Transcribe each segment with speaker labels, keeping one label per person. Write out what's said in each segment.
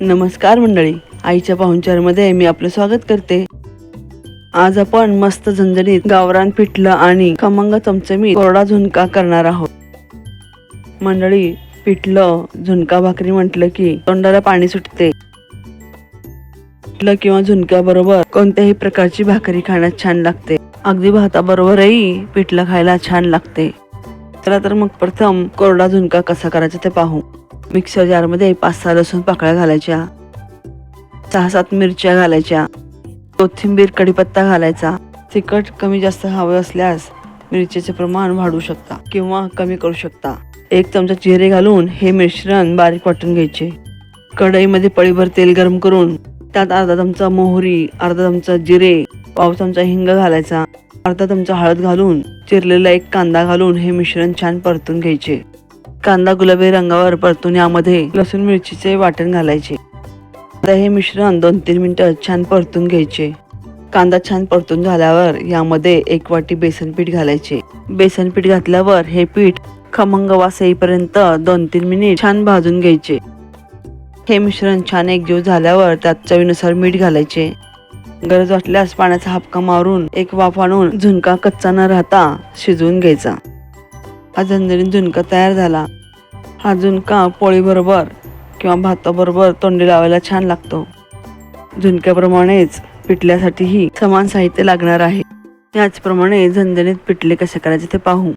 Speaker 1: नमस्कार मंडळी. आईच्या पाहुणचारमध्ये मी आपलं स्वागत करते. आज आपण मस्त झंझणीत गावरान पिठलं आणि खमंग चमचमी कोरडा झुणका करणार आहोत. मंडळी पिठलं झुणका भाकरी म्हटलं की तोंडाला पाणी सुटते. पिठलं किंवा झुणक्याबरोबर कोणत्याही प्रकारची भाकरी खाण्यास छान लागते. अगदी भाताबरोबरही पिठलं खायला छान लागते. चला तर मग प्रथम कोरडा झुणका कसा करायचा ते पाहू. मिक्सर जारमध्ये पाच सहा लसूण पाकळ्या घालायच्या. सहा सात मिरच्या घालायच्या. कोथिंबीर कढीपत्ता घालायचा. तिखट कमी जास्त हवे असल्यास मिरचीचे प्रमाण वाढवू शकता किंवा कमी करू शकता. एक चमचा जिरे घालून हे मिश्रण बारीक वाटून घ्यायचे. कढईमध्ये पळीभर तेल गरम करून त्यात अर्धा चमचा मोहरी अर्धा चमचा जिरे पाव चमचा हिंग घालायचा. अर्धा चमचा हळद घालून चिरलेला एक कांदा घालून हे मिश्रण छान परतून घ्यायचे. कांदा गुलाबी रंगावर परतून यामध्ये लसूण मिरचीचे वाटण घालायचे. आता हे मिश्रण दोन तीन मिनटं छान परतून घ्यायचे. कांदा छान परतून झाल्यावर यामध्ये एक वाटी बेसन पीठ घालायचे. बेसन पीठ घातल्यावर हे पीठ खमंग वास येईपर्यंत दोन तीन मिनिट छान भाजून घ्यायचे. हे मिश्रण छान एकजीव झाल्यावर त्यात चवीनुसार मीठ घालायचे. गरज वाटल्यास पाण्याचा हापका मारून एक वाफ आणून झुणका कच्चा न राहता शिजवून घ्यायचा. हा झणझणीत झुणका तयार झाला. हा झुणका पोळीबरोबर किंवा भाताबरोबर तोंडी लावायला छान लागतो. झुणक्याप्रमाणेच पिठल्यासाठीही समान साहित्य लागणार आहे. त्याचप्रमाणे झणझणीत पिठले कसे करायचे ते पाहू.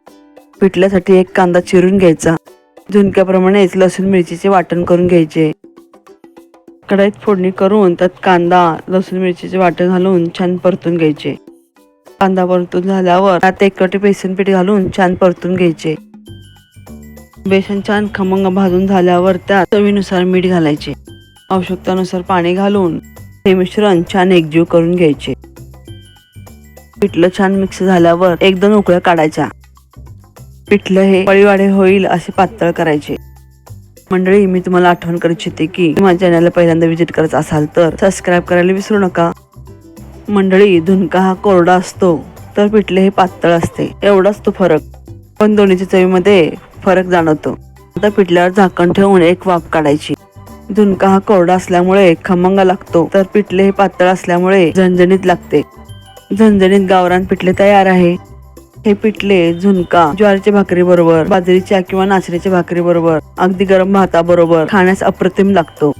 Speaker 1: पिठल्यासाठी एक कांदा चिरून घ्यायचा. झुणक्याप्रमाणेच लसूण मिरचीचे वाटण करून घ्यायचे. कढईत फोडणी करून त्यात कांदा लसूण मिरचीचे वाटण घालून छान परतून घ्यायचे. कांदा परतून झाल्यावर त्यात एकवटी बेसन पीठ घालून छान परतून घ्यायचे. बेसन छान खमंग भाजून झाल्यावर त्यात चवीनुसार मीठ घालायचे. आवश्यकतानुसार पाणी घालून हे मिश्रण छान एकजीव करून घ्यायचे. पिठलं छान मिक्स झाल्यावर एक दोन उकळ्या काढायच्या. पिठलं हे पळीवाडे होईल असे पातळ करायचे. मंडळी मी तुम्हाला आठवण करू इच्छिते की माझ्या चॅनलला पहिल्यांदा व्हिजिट करत असाल तर सबस्क्राईब करायला विसरू नका. मंडळी धुणका हा कोरडा असतो तर पिठले हे पातळ असते एवढाच तो फरक. पण दोन्हीच्या चवीमध्ये फरक जाणवतो. आता पिठल्यावर झाकण ठेवून एक वाफ काढायची. झुणका हा कोरडा असल्यामुळे खमंग लागतो तर पिठले हे पातळ असल्यामुळे झणझणीत लागते. झणझणीत गावरान पिठले तयार आहे. हे पिठले झुणका ज्वारीच्या भाकरी बरोबर बाजरीच्या किंवा नाचणीच्या भाकरी बरोबर अगदी गरम भाताबरोबर खाण्यास अप्रतिम लागतो.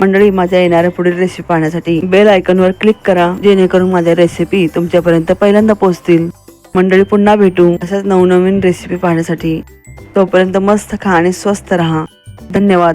Speaker 1: मंडळी माझ्या येणाऱ्या पुढील रेसिपी पाहण्यासाठी बेल आयकॉनवर क्लिक करा जेणेकरून माझ्या रेसिपी तुमच्यापर्यंत पहिल्यांदा पोहोचतील. मंडळी पुन्हा भेटू अशाच नवनवीन रेसिपी पाहण्यासाठी. तोपर्यंत मस्त खा आणि स्वस्त राहा. धन्यवाद.